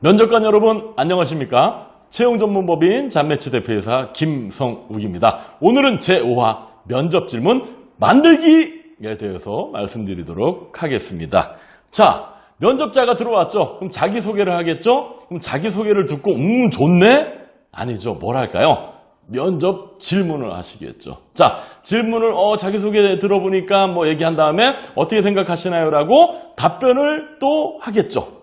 면접관 여러분 안녕하십니까? 채용 전문법인 잔매치 대표이사 김성욱입니다. 오늘은 제5화 면접 질문 만들기에 대해서 말씀드리도록 하겠습니다. 자, 면접자가 들어왔죠? 그럼 자기소개를 하겠죠? 그럼 자기소개를 듣고 음 좋네? 아니죠. 뭘 할까요? 면접 질문을 하시겠죠. 자, 질문을 어 자기소개 들어보니까 뭐 얘기한 다음에 어떻게 생각하시나요? 라고 답변을 또 하겠죠.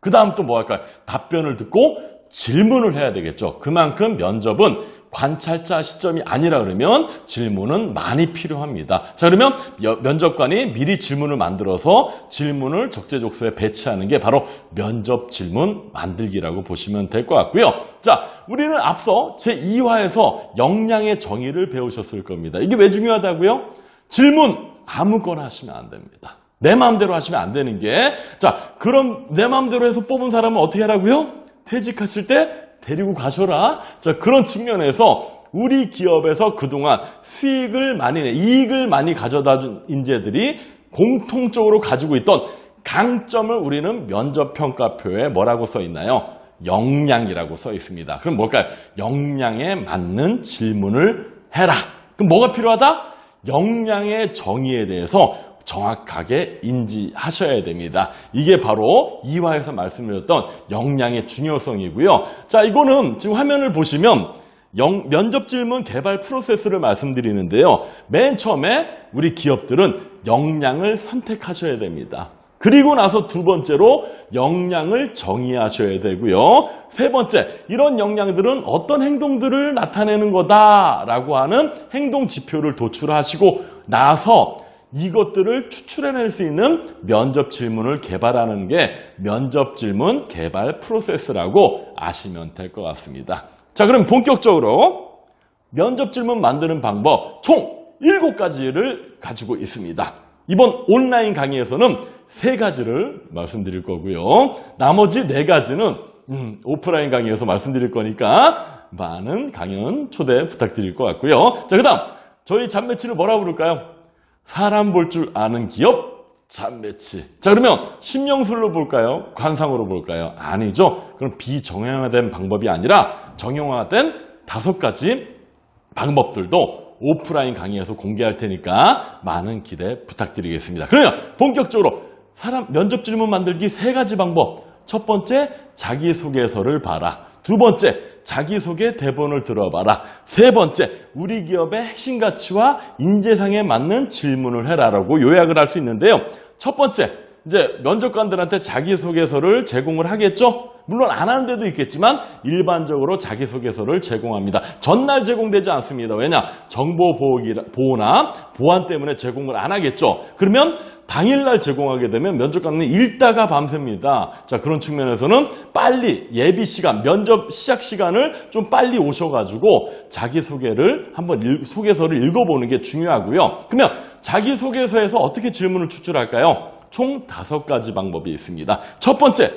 그 다음 또 뭐 할까요? 답변을 듣고 질문을 해야 되겠죠. 그만큼 면접은 관찰자 시점이 아니라 그러면 질문은 많이 필요합니다. 자, 그러면 여- 면접관이 미리 질문을 만들어서 질문을 적재적소에 배치하는 게 바로 면접 질문 만들기라고 보시면 될 것 같고요. 자, 우리는 앞서 제2화에서 역량의 정의를 배우셨을 겁니다. 이게 왜 중요하다고요? 질문 아무거나 하시면 안 됩니다. 내 마음대로 하시면 안 되는 게, 자, 그럼 내 마음대로 해서 뽑은 사람은 어떻게 하라고요? 퇴직하실 때 데리고 가셔라. 자, 그런 측면에서 우리 기업에서 그동안 수익을 많이, 내, 이익을 많이 가져다 준 인재들이 공통적으로 가지고 있던 강점을 우리는 면접평가표에 뭐라고 써 있나요? 역량이라고 써 있습니다. 그럼 뭘까요? 역량에 맞는 질문을 해라. 그럼 뭐가 필요하다? 역량의 정의에 대해서 정확하게 인지하셔야 됩니다. 이게 바로 2화에서 말씀드렸던 역량의 중요성이고요. 자, 이거는 지금 화면을 보시면 영- 면접 질문 개발 프로세스를 말씀드리는데요. 맨 처음에 우리 기업들은 역량을 선택하셔야 됩니다. 그리고 나서 두 번째로 역량을 정의하셔야 되고요. 세 번째, 이런 역량들은 어떤 행동들을 나타내는 거다라고 하는 행동 지표를 도출하시고 나서 이것들을 추출해낼 수 있는 면접 질문을 개발하는 게 면접 질문 개발 프로세스라고 아시면 될 것 같습니다. 자, 그럼 본격적으로 면접 질문 만드는 방법 총 7가지를 가지고 있습니다. 이번 온라인 강의에서는 세 가지를 말씀드릴 거고요. 나머지 네 가지는 음, 오프라인 강의에서 말씀드릴 거니까 많은 강연 초대 부탁드릴 것 같고요. 자, 그 다음 저희 잡매치를 뭐라 부를까요? 사람 볼 줄 아는 기업 잡매치. 자, 그러면 신명술로 볼까요? 관상으로 볼까요? 아니죠. 그럼 비정형화된 방법이 아니라 정형화된 다섯 가지 방법들도 오프라인 강의에서 공개할 테니까 많은 기대 부탁드리겠습니다. 그러면 본격적으로 사람 면접 질문 만들기 세 가지 방법. 첫 번째, 자기소개서를 봐라. 두 번째, 자기소개 대본을 들어봐라. 세 번째, 우리 기업의 핵심 가치와 인재상에 맞는 질문을 해라라고 요약을 할 수 있는데요. 첫 번째, 이제 면접관들한테 자기소개서를 제공을 하겠죠? 물론 안 하는 데도 있겠지만 일반적으로 자기소개서를 제공합니다. 전날 제공되지 않습니다. 왜냐? 정보 보호기- 보호나 보안 때문에 제공을 안 하겠죠. 그러면 당일날 제공하게 되면 면접관은 읽다가 밤새입니다. 자, 그런 측면에서는 빨리 예비 시간, 면접 시작 시간을 좀 빨리 오셔가지고 자기소개를 한번 읽- 소개서를 읽어보는 게 중요하고요. 그러면 자기소개서에서 어떻게 질문을 추출할까요? 총 다섯 가지 방법이 있습니다. 첫 번째,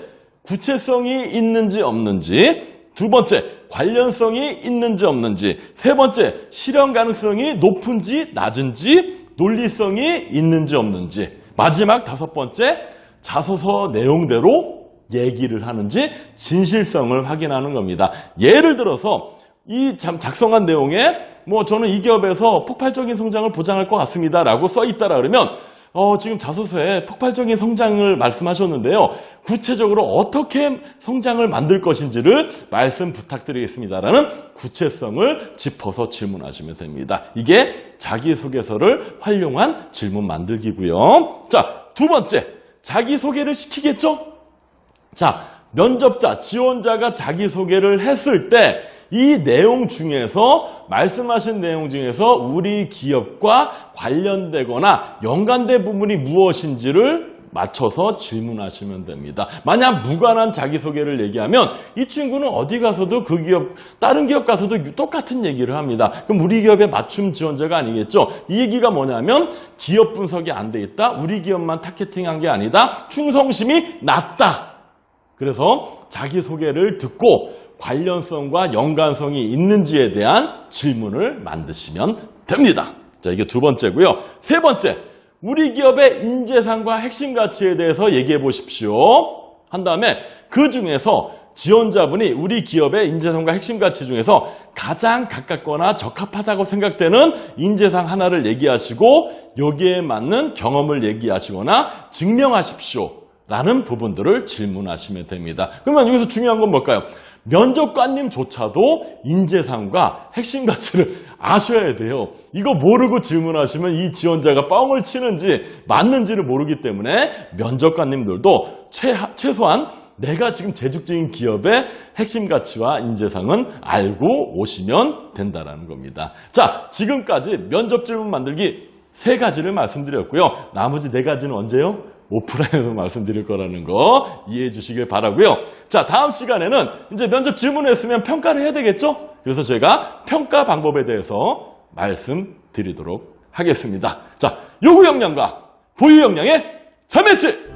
구체성이 있는지 없는지. 두 번째, 관련성이 있는지 없는지. 세 번째, 실현 가능성이 높은지 낮은지. 논리성이 있는지 없는지. 마지막 다섯 번째, 자소서 내용대로 얘기를 하는지 진실성을 확인하는 겁니다. 예를 들어서 이참 작성한 내용에 뭐 저는 이 기업에서 폭발적인 성장을 보장할 것 같습니다라고 써 있다라 그러면 어, 지금 자소서에 폭발적인 성장을 말씀하셨는데요. 구체적으로 어떻게 성장을 만들 것인지를 말씀 부탁드리겠습니다라는 구체성을 짚어서 질문하시면 됩니다. 이게 자기소개서를 활용한 질문 만들기고요. 자, 두 번째, 자기소개를 시키겠죠? 자, 면접자, 지원자가 자기소개를 했을 때 이 내용 중에서 말씀하신 내용 중에서 우리 기업과 관련되거나 연관된 부분이 무엇인지를 맞춰서 질문하시면 됩니다. 만약 무관한 자기소개를 얘기하면 이 친구는 어디 가서도 그 기업, 다른 기업 가서도 똑같은 얘기를 합니다. 그럼 우리 기업의 맞춤 지원자가 아니겠죠? 이 얘기가 뭐냐면 기업 분석이 안 돼 있다. 우리 기업만 타겟팅한 게 아니다. 충성심이 낮다. 그래서 자기소개를 듣고 관련성과 연관성이 있는지에 대한 질문을 만드시면 됩니다. 자, 이게 두 번째고요. 세 번째, 우리 기업의 인재상과 핵심 가치에 대해서 얘기해 보십시오. 한 다음에 그 중에서 지원자분이 우리 기업의 인재상과 핵심 가치 중에서 가장 가깝거나 적합하다고 생각되는 인재상 하나를 얘기하시고 여기에 맞는 경험을 얘기하시거나 증명하십시오. 라는 부분들을 질문하시면 됩니다. 그러면 여기서 중요한 건 뭘까요? 면접관님조차도 인재상과 핵심 가치를 아셔야 돼요. 이거 모르고 질문하시면 이 지원자가 뻥을 치는지 맞는지를 모르기 때문에 면접관님들도 최, 최소한 내가 지금 재직 중인 기업의 핵심 가치와 인재상은 알고 오시면 된다는 겁니다. 자, 지금까지 면접 질문 만들기 세 가지를 말씀드렸고요. 나머지 네 가지는 언제요? 오프라인에서 말씀드릴 거라는 거 이해해 주시길 바라고요. 자, 다음 시간에는 이제 면접 질문을 했으면 평가를 해야 되겠죠? 그래서 제가 평가 방법에 대해서 말씀드리도록 하겠습니다. 자, 요구 역량과 보유 역량의 자매치